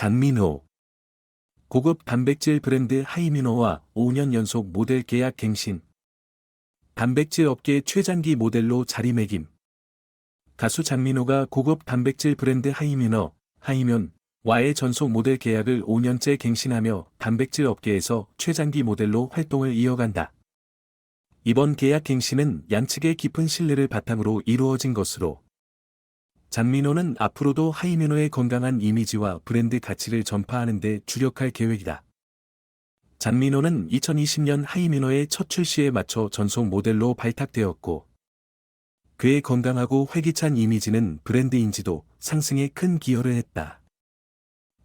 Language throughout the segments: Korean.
장민호. 고급 단백질 브랜드 하이미노와 5년 연속 모델 계약 갱신. 단백질 업계 최장기 모델로 자리매김. 가수 장민호가 고급 단백질 브랜드 하이미노, 하이면, 와의 전속 모델 계약을 5년째 갱신하며 단백질 업계에서 최장기 모델로 활동을 이어간다. 이번 계약 갱신은 양측의 깊은 신뢰를 바탕으로 이루어진 것으로 장민호는 앞으로도 하이미노의 건강한 이미지와 브랜드 가치를 전파하는 데 주력할 계획이다. 장민호는 2020년 하이미노의 첫 출시에 맞춰 전속 모델로 발탁되었고, 그의 건강하고 활기찬 이미지는 브랜드 인지도 상승에 큰 기여를 했다.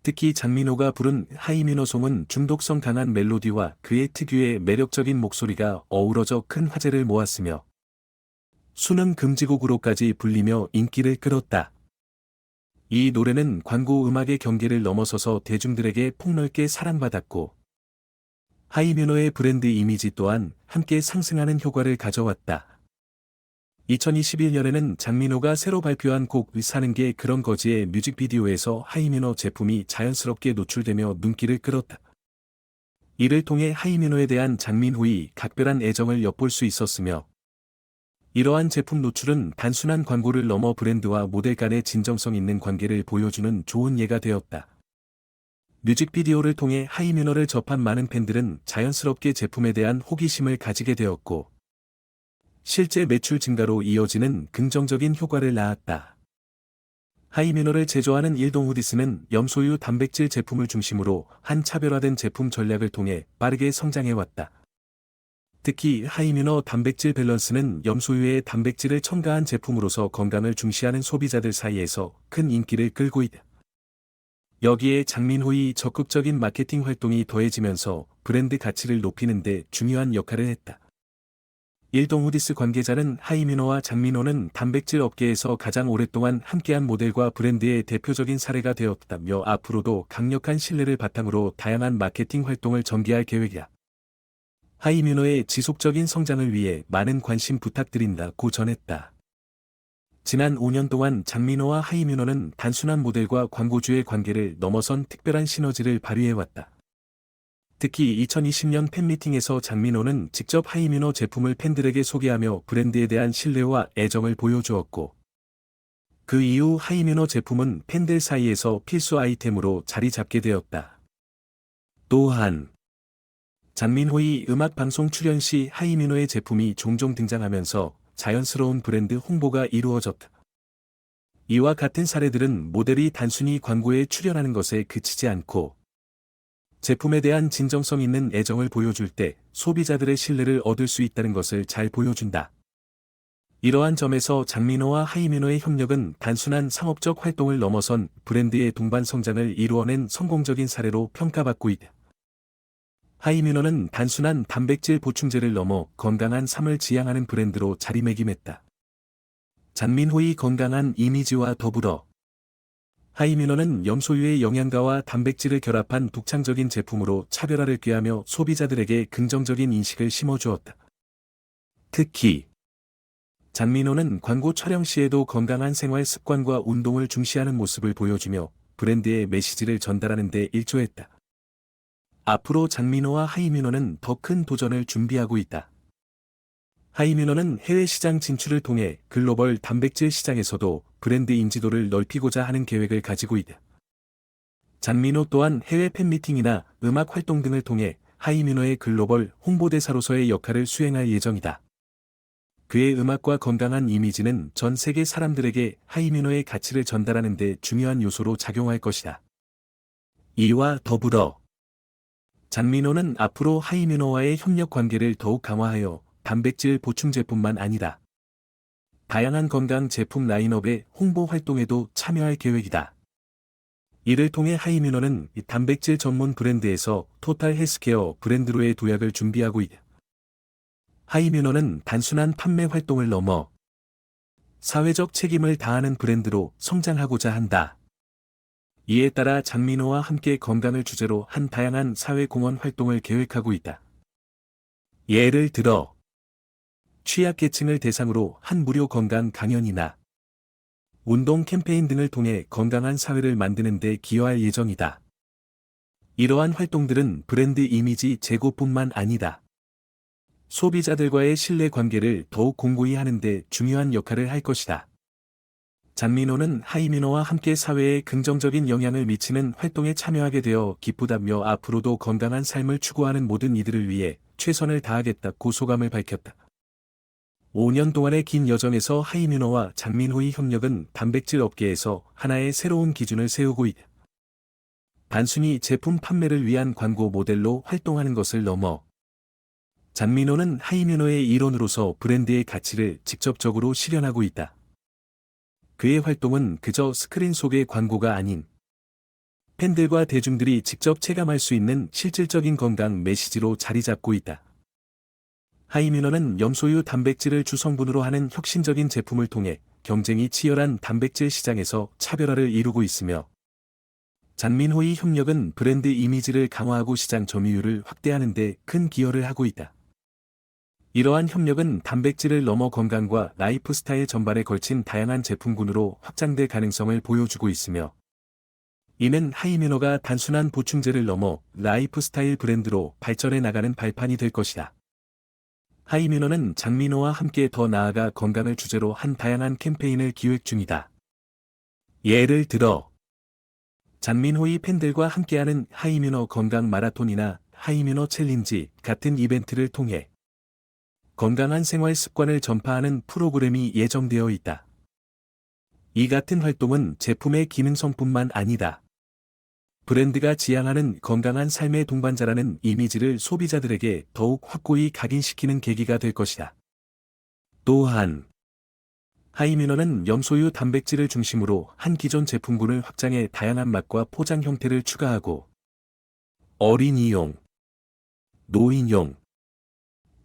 특히 장민호가 부른 하이미노송은 중독성 강한 멜로디와 그의 특유의 매력적인 목소리가 어우러져 큰 화제를 모았으며 수능 금지곡으로까지 불리며 인기를 끌었다. 이 노래는 광고 음악의 경계를 넘어서서 대중들에게 폭넓게 사랑받았고 하이미노의 브랜드 이미지 또한 함께 상승하는 효과를 가져왔다. 2021년에는 장민호가 새로 발표한 곡 사는 게 그런 거지의 뮤직비디오에서 하이미노 제품이 자연스럽게 노출되며 눈길을 끌었다. 이를 통해 하이미노에 대한 장민호의 각별한 애정을 엿볼 수 있었으며 이러한 제품 노출은 단순한 광고를 넘어 브랜드와 모델 간의 진정성 있는 관계를 보여주는 좋은 예가 되었다. 뮤직비디오를 통해 하이미노를 접한 많은 팬들은 자연스럽게 제품에 대한 호기심을 가지게 되었고 실제 매출 증가로 이어지는 긍정적인 효과를 낳았다. 하이미노를 제조하는 일동 후디스는 염소유 단백질 제품을 중심으로 한 차별화된 제품 전략을 통해 빠르게 성장해왔다. 특히 하이미노 단백질 밸런스는 염소유의 단백질을 첨가한 제품으로서 건강을 중시하는 소비자들 사이에서 큰 인기를 끌고 있다. 여기에 장민호의 적극적인 마케팅 활동이 더해지면서 브랜드 가치를 높이는 데 중요한 역할을 했다. 일동후디스 관계자는 하이미노와 장민호는 단백질 업계에서 가장 오랫동안 함께한 모델과 브랜드의 대표적인 사례가 되었다며 앞으로도 강력한 신뢰를 바탕으로 다양한 마케팅 활동을 전개할 계획이다. 하이미노의 지속적인 성장을 위해 많은 관심 부탁드린다고 전했다. 지난 5년 동안 장민호와 하이미노는 단순한 모델과 광고주의 관계를 넘어선 특별한 시너지를 발휘해왔다. 특히 2020년 팬미팅에서 장민호는 직접 하이미노 제품을 팬들에게 소개하며 브랜드에 대한 신뢰와 애정을 보여주었고, 그 이후 하이미노 제품은 팬들 사이에서 필수 아이템으로 자리 잡게 되었다. 또한, 장민호의 음악방송 출연 시 하이미노의 제품이 종종 등장하면서 자연스러운 브랜드 홍보가 이루어졌다. 이와 같은 사례들은 모델이 단순히 광고에 출연하는 것에 그치지 않고 제품에 대한 진정성 있는 애정을 보여줄 때 소비자들의 신뢰를 얻을 수 있다는 것을 잘 보여준다. 이러한 점에서 장민호와 하이미노의 협력은 단순한 상업적 활동을 넘어선 브랜드의 동반 성장을 이루어낸 성공적인 사례로 평가받고 있다. 하이미노는 단순한 단백질 보충제를 넘어 건강한 삶을 지향하는 브랜드로 자리매김했다. 장민호의 건강한 이미지와 더불어 하이미노는 염소유의 영양가와 단백질을 결합한 독창적인 제품으로 차별화를 꾀하며 소비자들에게 긍정적인 인식을 심어주었다. 특히 장민호는 광고 촬영 시에도 건강한 생활 습관과 운동을 중시하는 모습을 보여주며 브랜드의 메시지를 전달하는 데 일조했다. 앞으로 장민호와 하이미노는 더 큰 도전을 준비하고 있다. 하이미노는 해외 시장 진출을 통해 글로벌 단백질 시장에서도 브랜드 인지도를 넓히고자 하는 계획을 가지고 있다. 장민호 또한 해외 팬미팅이나 음악 활동 등을 통해 하이미노의 글로벌 홍보대사로서의 역할을 수행할 예정이다. 그의 음악과 건강한 이미지는 전 세계 사람들에게 하이미노의 가치를 전달하는 데 중요한 요소로 작용할 것이다. 이와 더불어 장민호는 앞으로 하이미노와의 협력 관계를 더욱 강화하여 단백질 보충제뿐만 아니라 다양한 건강 제품 라인업의 홍보 활동에도 참여할 계획이다. 이를 통해 하이미노는 단백질 전문 브랜드에서 토탈 헬스케어 브랜드로의 도약을 준비하고 있다. 하이미노는 단순한 판매 활동을 넘어 사회적 책임을 다하는 브랜드로 성장하고자 한다. 이에 따라 장민호와 함께 건강을 주제로 한 다양한 사회공헌 활동을 계획하고 있다. 예를 들어 취약계층을 대상으로 한 무료 건강 강연이나 운동 캠페인 등을 통해 건강한 사회를 만드는 데 기여할 예정이다. 이러한 활동들은 브랜드 이미지 제고뿐만 아니다. 소비자들과의 신뢰 관계를 더욱 공고히 하는 데 중요한 역할을 할 것이다. 잔민호는 하이민호와 함께 사회에 긍정적인 영향을 미치는 활동에 참여하게 되어 기쁘다며 앞으로도 건강한 삶을 추구하는 모든 이들을 위해 최선을 다하겠다고 소감을 밝혔다. 5년 동안의 긴 여정에서 하이민호와 장민호의 협력은 단백질 업계에서 하나의 새로운 기준을 세우고 있다. 단순히 제품 판매를 위한 광고 모델로 활동하는 것을 넘어 잔민호는 하이민호의 일원으로서 브랜드의 가치를 직접적으로 실현하고 있다. 그의 활동은 그저 스크린 속의 광고가 아닌 팬들과 대중들이 직접 체감할 수 있는 실질적인 건강 메시지로 자리 잡고 있다. 하이미너는 염소유 단백질을 주성분으로 하는 혁신적인 제품을 통해 경쟁이 치열한 단백질 시장에서 차별화를 이루고 있으며 잔민호의 협력은 브랜드 이미지를 강화하고 시장 점유율을 확대하는 데 큰 기여를 하고 있다. 이러한 협력은 단백질을 넘어 건강과 라이프 스타일 전반에 걸친 다양한 제품군으로 확장될 가능성을 보여주고 있으며 이는 하이미너가 단순한 보충제를 넘어 라이프 스타일 브랜드로 발전해 나가는 발판이 될 것이다. 하이미너는 장민호와 함께 더 나아가 건강을 주제로 한 다양한 캠페인을 기획 중이다. 예를 들어 장민호의 팬들과 함께하는 하이미너 건강 마라톤이나 하이미너 챌린지 같은 이벤트를 통해 건강한 생활 습관을 전파하는 프로그램이 예정되어 있다. 이 같은 활동은 제품의 기능성뿐만 아니다. 브랜드가 지향하는 건강한 삶의 동반자라는 이미지를 소비자들에게 더욱 확고히 각인시키는 계기가 될 것이다. 또한 하이미너는 염소유 단백질을 중심으로 한 기존 제품군을 확장해 다양한 맛과 포장 형태를 추가하고 어린이용, 노인용,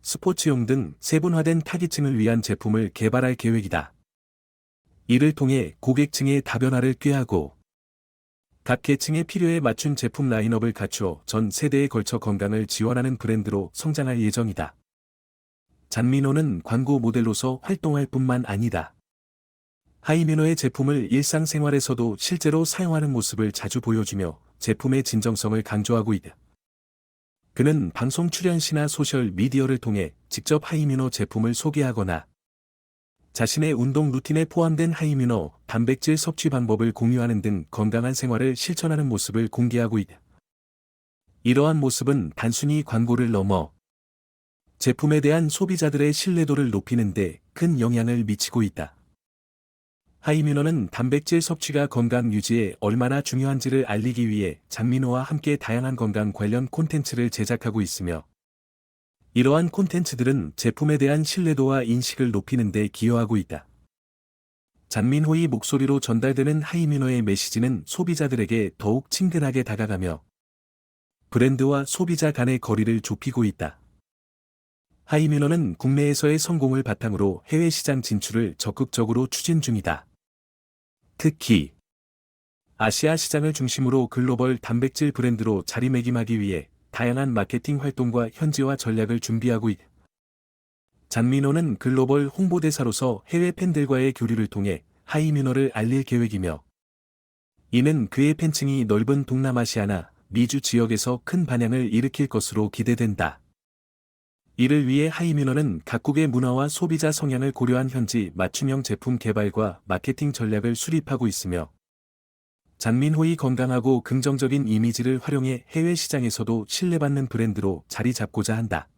스포츠용 등 세분화된 타깃층을 위한 제품을 개발할 계획이다. 이를 통해 고객층의 다변화를 꾀하고 각 계층의 필요에 맞춘 제품 라인업을 갖추어 전 세대에 걸쳐 건강을 지원하는 브랜드로 성장할 예정이다. 잔민호는 광고 모델로서 활동할 뿐만 아니다. 하이미노의 제품을 일상생활에서도 실제로 사용하는 모습을 자주 보여주며 제품의 진정성을 강조하고 있다. 그는 방송 출연 시나 소셜 미디어를 통해 직접 하이미노 제품을 소개하거나 자신의 운동 루틴에 포함된 하이미노 단백질 섭취 방법을 공유하는 등 건강한 생활을 실천하는 모습을 공개하고 있다. 이러한 모습은 단순히 광고를 넘어 제품에 대한 소비자들의 신뢰도를 높이는 데 큰 영향을 미치고 있다. 하이미노는 단백질 섭취가 건강 유지에 얼마나 중요한지를 알리기 위해 장민호와 함께 다양한 건강 관련 콘텐츠를 제작하고 있으며 이러한 콘텐츠들은 제품에 대한 신뢰도와 인식을 높이는 데 기여하고 있다. 잔민호의 목소리로 전달되는 하이미노의 메시지는 소비자들에게 더욱 친근하게 다가가며 브랜드와 소비자 간의 거리를 좁히고 있다. 하이미노는 국내에서의 성공을 바탕으로 해외 시장 진출을 적극적으로 추진 중이다. 특히 아시아 시장을 중심으로 글로벌 단백질 브랜드로 자리매김하기 위해 다양한 마케팅 활동과 현지화 전략을 준비하고 있다. 잔민호는 글로벌 홍보대사로서 해외 팬들과의 교류를 통해 하이미노를 알릴 계획이며 이는 그의 팬층이 넓은 동남아시아나 미주 지역에서 큰 반향을 일으킬 것으로 기대된다. 이를 위해 하이미너는 각국의 문화와 소비자 성향을 고려한 현지 맞춤형 제품 개발과 마케팅 전략을 수립하고 있으며 잔민호의 건강하고 긍정적인 이미지를 활용해 해외 시장에서도 신뢰받는 브랜드로 자리 잡고자 한다.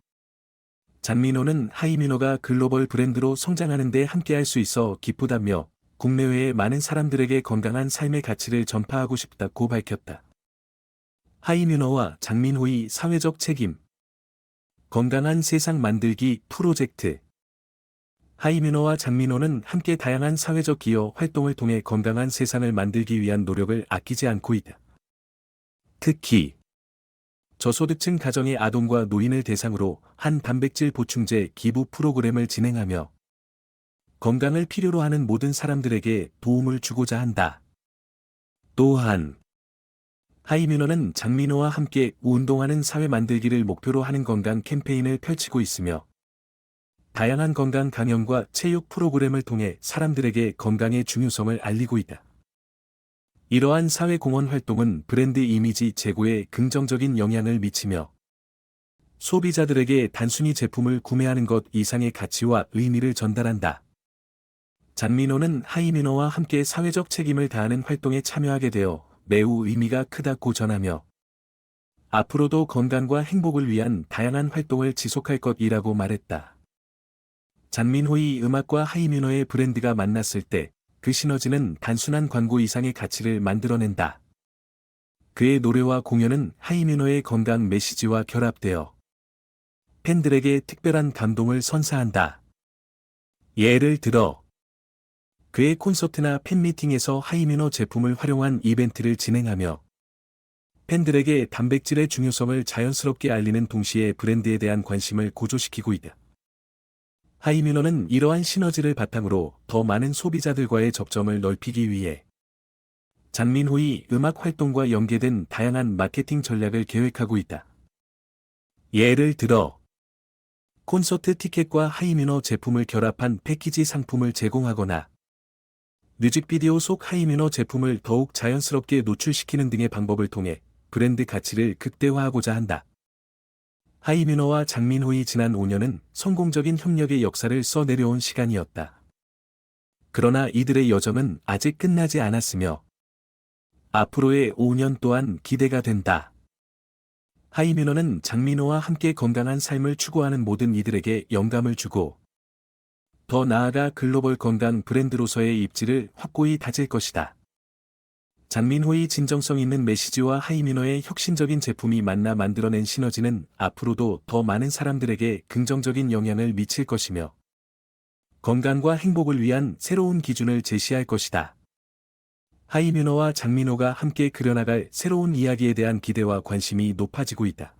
잔민호는 하이미노가 글로벌 브랜드로 성장하는 데 함께할 수 있어 기쁘다며 국내외의 많은 사람들에게 건강한 삶의 가치를 전파하고 싶다고 밝혔다. 하이미노와 장민호의 사회적 책임, 건강한 세상 만들기 프로젝트 하이민호와 장민호는 함께 다양한 사회적 기여 활동을 통해 건강한 세상을 만들기 위한 노력을 아끼지 않고 있다. 특히 저소득층 가정의 아동과 노인을 대상으로 한 단백질 보충제 기부 프로그램을 진행하며 건강을 필요로 하는 모든 사람들에게 도움을 주고자 한다. 또한 하이민호는 장민호와 함께 운동하는 사회 만들기를 목표로 하는 건강 캠페인을 펼치고 있으며 다양한 건강 강연과 체육 프로그램을 통해 사람들에게 건강의 중요성을 알리고 있다. 이러한 사회 공헌 활동은 브랜드 이미지 제고에 긍정적인 영향을 미치며 소비자들에게 단순히 제품을 구매하는 것 이상의 가치와 의미를 전달한다. 잔민호는 하이미노와 함께 사회적 책임을 다하는 활동에 참여하게 되어 매우 의미가 크다고 전하며 앞으로도 건강과 행복을 위한 다양한 활동을 지속할 것이라고 말했다. 잔민호의 음악과 하이미노의 브랜드가 만났을 때 그 시너지는 단순한 광고 이상의 가치를 만들어낸다. 그의 노래와 공연은 하이미노의 건강 메시지와 결합되어 팬들에게 특별한 감동을 선사한다. 예를 들어 그의 콘서트나 팬미팅에서 하이미노 제품을 활용한 이벤트를 진행하며 팬들에게 단백질의 중요성을 자연스럽게 알리는 동시에 브랜드에 대한 관심을 고조시키고 있다. 하이미노는 이러한 시너지를 바탕으로 더 많은 소비자들과의 접점을 넓히기 위해 장민호의 음악 활동과 연계된 다양한 마케팅 전략을 계획하고 있다. 예를 들어 콘서트 티켓과 하이미노 제품을 결합한 패키지 상품을 제공하거나 뮤직비디오 속 하이미노 제품을 더욱 자연스럽게 노출시키는 등의 방법을 통해 브랜드 가치를 극대화하고자 한다. 하이미노와 장민호의 지난 5년은 성공적인 협력의 역사를 써내려온 시간이었다. 그러나 이들의 여정은 아직 끝나지 않았으며 앞으로의 5년 또한 기대가 된다. 하이미노는 장민호와 함께 건강한 삶을 추구하는 모든 이들에게 영감을 주고 더 나아가 글로벌 건강 브랜드로서의 입지를 확고히 다질 것이다. 장민호의 진정성 있는 메시지와 하이미노의 혁신적인 제품이 만나 만들어낸 시너지는 앞으로도 더 많은 사람들에게 긍정적인 영향을 미칠 것이며 건강과 행복을 위한 새로운 기준을 제시할 것이다. 하이미노와 장민호가 함께 그려나갈 새로운 이야기에 대한 기대와 관심이 높아지고 있다.